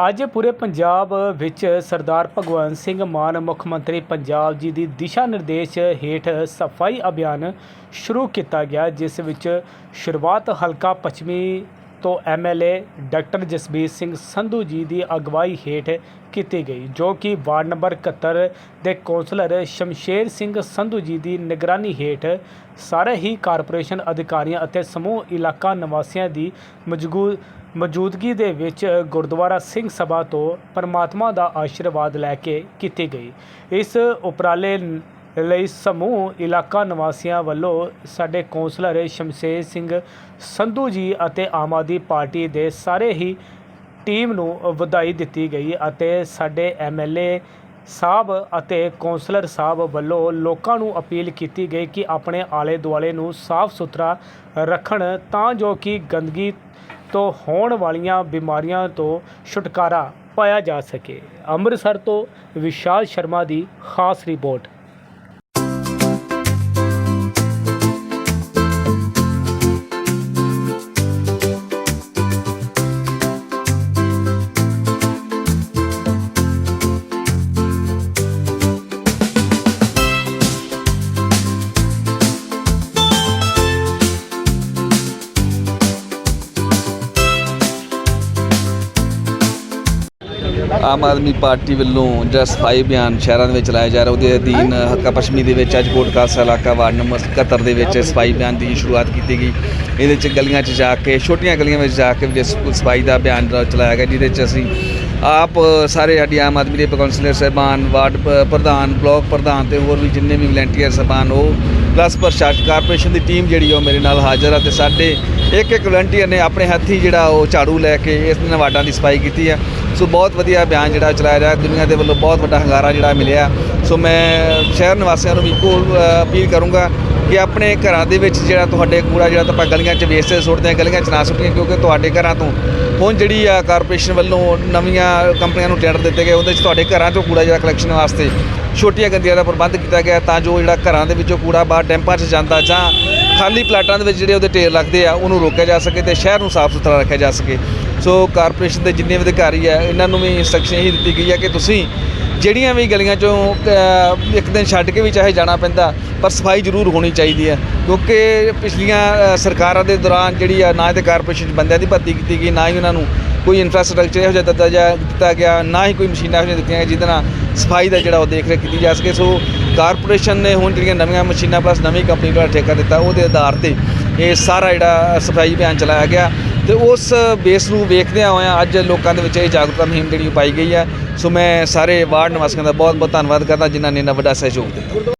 ਅੱਜ ਪੂਰੇ ਪੰਜਾਬ ਵਿੱਚ ਸਰਦਾਰ ਭਗਵੰਤ ਸਿੰਘ ਮਾਨ, ਮੁੱਖ ਮੰਤਰੀ ਪੰਜਾਬ ਜੀ ਦੀ ਦਿਸ਼ਾ ਨਿਰਦੇਸ਼ ਹੇਠ ਸਫ਼ਾਈ ਅਭਿਆਨ ਸ਼ੁਰੂ ਕੀਤਾ ਗਿਆ, ਜਿਸ ਵਿੱਚ ਸ਼ੁਰੂਆਤ ਹਲਕਾ ਪੱਛਮੀ ਤੋਂ ਐਮਐਲਏ ਡਾਕਟਰ ਜਸਬੀਰ ਸਿੰਘ ਸੰਧੂ ਜੀ ਦੀ ਅਗਵਾਈ ਹੇਠ ਕੀਤੀ ਗਈ, ਜੋ ਕਿ ਵਾਰਡ ਨੰਬਰ 71 ਦੇ ਕੌਂਸਲਰ ਸ਼ਮਸ਼ੇਰ ਸਿੰਘ ਸੰਧੂ ਜੀ ਦੀ ਨਿਗਰਾਨੀ ਹੇਠ ਸਾਰੇ ਹੀ ਕਾਰਪੋਰੇਸ਼ਨ ਅਧਿਕਾਰੀਆਂ ਅਤੇ ਸਮੂਹ ਇਲਾਕਾ ਨਿਵਾਸੀਆਂ ਦੀ ਮੌਜੂਦ ਮੌਜੂਦਗੀ ਦੇ ਵਿੱਚ ਗੁਰਦੁਆਰਾ ਸਿੰਘ ਸਭਾ ਤੋਂ ਪਰਮਾਤਮਾ ਦਾ ਆਸ਼ੀਰਵਾਦ ਲੈ ਕੇ ਕੀਤੀ ਗਈ। ਇਸ ਉਪਰਾਲੇ ਲਈ ਸਮੂਹ ਇਲਾਕਾ ਨਿਵਾਸੀਆਂ ਵੱਲੋਂ ਸਾਡੇ ਕੌਂਸਲਰ ਸ਼ਮਸ਼ੇਰ ਸਿੰਘ ਸੰਧੂ ਜੀ ਅਤੇ ਆਮ ਆਦਮੀ ਪਾਰਟੀ ਦੇ ਸਾਰੇ ਹੀ ਟੀਮ ਨੂੰ ਵਧਾਈ ਦਿੱਤੀ ਗਈ ਅਤੇ ਸਾਡੇ ਐਮਐਲਏ ਸਾਹਿਬ ਅਤੇ ਕੌਂਸਲਰ ਸਾਹਿਬ ਵੱਲੋਂ ਲੋਕਾਂ ਨੂੰ ਅਪੀਲ ਕੀਤੀ ਗਈ ਕਿ ਆਪਣੇ ਆਲੇ ਦੁਆਲੇ ਨੂੰ ਸਾਫ਼ ਸੁਥਰਾ ਰੱਖਣ ਤਾਂ ਜੋ ਕਿ ਗੰਦਗੀ ਤੋਂ ਹੋਣ ਵਾਲੀਆਂ ਬਿਮਾਰੀਆਂ ਤੋਂ ਛੁਟਕਾਰਾ ਪਾਇਆ ਜਾ ਸਕੇ। ਅੰਮ੍ਰਿਤਸਰ ਤੋਂ ਵਿਸ਼ਾਲ ਸ਼ਰਮਾ ਦੀ ਖਾਸ ਰਿਪੋਰਟ। ਆਮ ਆਦਮੀ ਪਾਰਟੀ ਵੱਲੋਂ ਜਿਹੜਾ ਸਫ਼ਾਈ ਅਭਿਆਨ ਸ਼ਹਿਰਾਂ ਦੇ ਵਿੱਚ ਚਲਾਇਆ ਜਾ ਰਿਹਾ, ਉਹਦੇ ਅਧੀਨ ਹੱਕਾ ਪੱਛਮੀ ਦੇ ਵਿੱਚ ਅੱਜ ਕੋਟ ਖਾਲਸਾ ਇਲਾਕਾ ਵਾਰਡ ਨੰਬਰ 71 ਦੇ ਵਿੱਚ ਸਫ਼ਾਈ ਅਭਿਆਨ ਦੀ ਸ਼ੁਰੂਆਤ ਕੀਤੀ ਗਈ। ਇਹਦੇ ਵਿੱਚ ਗਲੀਆਂ 'ਚ ਜਾ ਕੇ, ਛੋਟੀਆਂ ਗਲੀਆਂ ਵਿੱਚ ਜਾ ਕੇ ਜਿਸ ਸਫ਼ਾਈ ਦਾ ਅਭਿਆਨ ਚਲਾਇਆ ਗਿਆ, ਜਿਹਦੇ 'ਚ ਅਸੀਂ ਆਪ, ਸਾਰੇ ਸਾਡੀ ਆਮ ਆਦਮੀ ਦੇ ਕੌਂਸਲਰ ਸਾਹਿਬਾਨ, ਵਾਰਡ ਪ- ਪ੍ਰਧਾਨ, ਬਲਾਕ ਪ੍ਰਧਾਨ ਤੇ ਹੋਰ ਵੀ ਜਿੰਨੇ ਵੀ ਵਲੰਟੀਅਰ ਸਾਹਿਬਾਨ, ਉਹ ਪਲੱਸ ਪ੍ਰਸ਼ਾਸਨ ਕਾਰਪੋਰੇਸ਼ਨ ਦੀ ਟੀਮ ਜਿਹੜੀ ਉਹ ਮੇਰੇ ਨਾਲ ਹਾਜ਼ਰ ਆ ਤੇ ਸਾਡੇ ਇੱਕ ਇੱਕ ਵਲੰਟੀਅਰ ਨੇ ਆਪਣੇ ਹੱਥੀ ਜਿਹੜਾ ਉਹ ਝਾੜੂ ਲੈ ਕੇ ਇਸ ਦਿਨ ਵਾਰਡਾਂ ਦੀ ਸਫ਼ਾਈ ਕੀਤੀ ਆ। ਸੋ ਬਹੁਤ ਵਧੀਆ ਅਭਿਆਨ ਜਿਹੜਾ ਚਲਾਇਆ ਰਿਹਾ, ਦੁਨੀਆ ਦੇ ਵੱਲੋਂ ਬਹੁਤ ਵੱਡਾ ਹੰਗਾਰਾ ਜਿਹੜਾ ਮਿਲਿਆ। ਸੋ ਮੈਂ ਸ਼ਹਿਰ ਨਿਵਾਸੀਆਂ ਨੂੰ ਵੀ ਇੱਕੋ ਅਪੀਲ ਕਰੂੰਗਾ ਕਿ ਆਪਣੇ ਘਰਾਂ ਦੇ ਵਿੱਚ ਜਿਹੜਾ ਤੁਹਾਡੇ ਕੂੜਾ ਜਿਹੜਾ ਤਾਂ ਆਪਾਂ ਗਲੀਆਂ 'ਚ ਵੇਸਟੇਜ ਸੁੱਟਦੇ ਹਾਂ ਗਲੀਆਂ 'ਚ ਨਾ ਸੁੱਟੀਏ, ਕਿਉਂਕਿ ਤੁਹਾਡੇ ਘਰਾਂ ਤੋਂ ਹੁਣ ਜਿਹੜੀ ਆ ਕਾਰਪੋਰੇਸ਼ਨ ਵੱਲੋਂ ਨਵੀਆਂ ਕੰਪਨੀਆਂ ਨੂੰ ਟੈਂਡਰ ਦਿੱਤੇ ਗਏ, ਉਹਦੇ 'ਚ ਤੁਹਾਡੇ ਘਰਾਂ 'ਚੋਂ ਕੂੜਾ ਜਿਹੜਾ ਕਲੈਕਸ਼ਨ ਵਾਸਤੇ ਛੋਟੀਆਂ ਗੰਦੀਆਂ ਦਾ ਪ੍ਰਬੰਧ ਕੀਤਾ ਗਿਆ, ਤਾਂ ਜੋ ਜਿਹੜਾ ਘਰਾਂ ਦੇ ਵਿੱਚੋਂ ਕੂੜਾ ਬਾਹਰ ਟੈਂਪਾਂ 'ਚ ਜਾਂਦਾ ਜਾਂ ਖਾਲੀ ਪਲਾਟਾਂ ਦੇ ਵਿੱਚ ਜਿਹੜੇ ਉਹਦੇ ਢੇਰ ਲੱਗਦੇ ਆ, ਉਹਨੂੰ ਰੋਕਿਆ ਜਾ ਸਕੇ ਤੇ ਸ਼ਹਿਰ ਨੂੰ ਸਾਫ਼ ਸੁਥਰਾ ਰੱਖਿਆ ਜਾ ਸਕੇ। ਸੋ ਕਾਰਪੋਰੇਸ਼ਨ ਦੇ ਜਿੰਨੇ ਵੀ ਅਧਿਕਾਰੀ ਆ, ਇਹਨਾਂ ਨੂੰ ਵੀ ਇੰਸਟਰਕਸ਼ਨ ਇਹੀ ਦਿੱਤੀ ਗਈ ਹੈ ਕਿ ਤੁਸੀਂ ਜਿਹੜੀਆਂ ਵੀ ਗਲੀਆਂ ਚੋਂ ਇੱਕ ਦਿਨ ਛੱਡ ਕੇ ਵੀ ਚਾਹੇ ਜਾਣਾ ਪੈਂਦਾ, ਪਰ ਸਫ਼ਾਈ ਜ਼ਰੂਰ ਹੋਣੀ ਚਾਹੀਦੀ ਹੈ ਕਿਉਂਕਿ ਪਿਛਲੀਆਂ ਸਰਕਾਰਾਂ ਦੇ ਦੌਰਾਨ ਜਿਹੜੀ ਆ, ਨਾ ਤੇ ਕਾਰਪੋਰੇਸ਼ਨ 'ਚ ਬੰਦਿਆਂ ਦੀ ਭਰਤੀ ਕੀਤੀ ਗਈ, ਨਾ ਹੀ ਉਹਨਾਂ ਨੂੰ ਕੋਈ ਇਨਫਰਾਸਟ੍ਰਕਚਰ ਇਹੋ ਜਿਹਾ ਦਿੱਤਾ ਜਾ, ਦਿੱਤਾ ਗਿਆ, ਨਾ ਹੀ ਕੋਈ ਮਸ਼ੀਨਾਂ ਇਹੋ ਜਿਹੀਆਂ ਦਿੱਤੀਆਂ ਗਈਆਂ, ਜਿਹਦੇ ਨਾਲ ਸਫ਼ਾਈ ਦਾ ਜਿਹੜਾ ਉਹ ਦੇਖ ਰੇਖ ਕੀਤੀ ਜਾ ਸਕੇ। ਸੋ ਕਾਰਪੋਰੇਸ਼ਨ ਨੇ ਹੁਣ ਜਿਹੜੀਆਂ ਨਵੀਆਂ ਮਸ਼ੀਨਾਂ ਪਲੱਸ ਨਵੀਂ ਕੰਪਨੀ ਦਾ ਠੇਕਾ ਦਿੱਤਾ, ਉਹਦੇ ਆਧਾਰ ਤੇ ਇਹ ਸਾਰਾ ਜਿਹੜਾ ਸਫ਼ਾਈ ਅਭਿਆਨ ਚਲਾਇਆ ਗਿਆ। ਤੇ ਉਸ ਬੇਸ ਨੂੰ ਵੇਖਦਿਆਂ ਹੋਇਆਂ ਅੱਜ ਲੋਕਾਂ ਦੇ ਵਿੱਚ ਇਹ ਜਾਗਰੂਕਤਾ ਮੁਹਿੰਮ ਜਿਹੜੀ ਪਾਈ ਗਈ ਹੈ। ਸੋ ਮੈਂ ਸਾਰੇ ਵਾਰਡ ਨਿਵਾਸੀਆਂ ਦਾ ਬਹੁਤ ਬਹੁਤ ਧੰਨਵਾਦ ਕਰਦਾ, ਜਿਨ੍ਹਾਂ ਨੇ ਇੰਨਾ ਵੱਡਾ ਸਹਿਯੋਗ ਦਿੱਤਾ।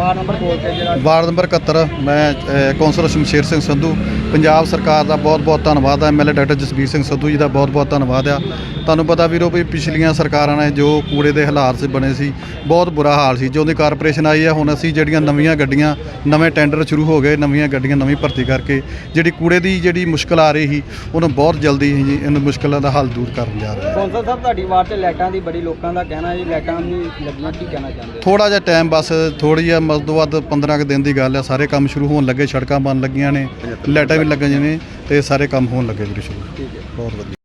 ਵਾਰਡ ਨੰਬਰ 71 ਮੈਂ ਕੌਂਸਲਰ ਸ਼ਮਸ਼ੇਰ ਸਿੰਘ ਸੰਧੂ ਪੰਜਾਬ ਸਰਕਾਰ ਦਾ ਬਹੁਤ-ਬਹੁਤ ਧੰਨਵਾਦ ਹੈ ਐਮਐਲਏ ਡਾਕਟਰ ਜਸਬੀਰ ਸਿੰਘ ਸੰਧੂ ਜੀ ਦਾ ਬਹੁਤ-ਬਹੁਤ ਧੰਨਵਾਦ ਆ। ਤੁਹਾਨੂੰ ਪਤਾ ਵੀਰੋ ਵੀ ਪਿਛਲੀਆਂ ਸਰਕਾਰਾਂ ਨੇ ਜੋ ਕੂੜੇ ਦੇ ਹਾਲਾਤ ਸੀ ਬਣੇ ਸੀ ਬਹੁਤ ਬੁਰਾ ਹਾਲ ਸੀ। ਜਦੋਂ ਦੀ ਕਾਰਪੋਰੇਸ਼ਨ ਆਈ ਹੈ ਹੁਣ ਅਸੀਂ ਜਿਹੜੀਆਂ ਨਵੀਆਂ ਗੱਡੀਆਂ ਨਵੇਂ ਟੈਂਡਰ ਸ਼ੁਰੂ ਹੋ ਗਏ ਨਵੀਆਂ ਗੱਡੀਆਂ ਨਵੀਂ ਭਰਤੀ ਕਰਕੇ ਜਿਹੜੀ ਕੂੜੇ ਦੀ ਜਿਹੜੀ ਮੁਸ਼ਕਲ ਆ ਰਹੀ ਸੀ ਉਹਨੂੰ ਬਹੁਤ ਜਲਦੀ ਜੀ ਇਹਨਾਂ ਮੁਸ਼ਕਲਾਂ ਦਾ ਹੱਲ ਦੂਰ ਕਰਨ ਜਾ ਰਹੇ ਹਾਂ ਕੌਂਸਲ ਸਾਹਿਬ ਤੁਹਾਡੀ ਵਾਰ ਤੇ ਲਾਈਟਾਂ ਦੀ ਬੜੀ ਲੋਕਾਂ ਦਾ ਕਹਿਣਾ ਜੀ ਲਾਈਟਾਂ ਨਹੀਂ ਲੱਗੀਆਂ ਕੀ ਕਹਿਣਾ ਚਾਹੁੰਦੇ ਥੋੜਾ ਜਿਹਾ ਟਾਈਮ ਬਸ ਥੋੜੀ ਜਿਹਾ ਮਸ ਤੋਂ ਵੱਧ 15 ਕੁ ਦਿਨ ਦੀ ਗੱਲ ਹੈ ਸਾਰੇ ਕੰਮ ਸ਼ੁਰੂ ਹੋਣ ਲੱਗੇ ਸੜਕਾਂ ਬਣ ਲੱਗੀਆਂ ਨੇ ਲਾਈਟਾਂ ਵੀ ਲੱਗੀਆਂ ਨੇ ਤੇ ਸਾਰੇ ਕੰਮ ਹੋਣ ਲੱਗੇ ਵੀਰੇ ਸ਼ੁਰੂ। ਠੀਕ ਹੈ। ਬਹੁਤ ਵਧੀਆ।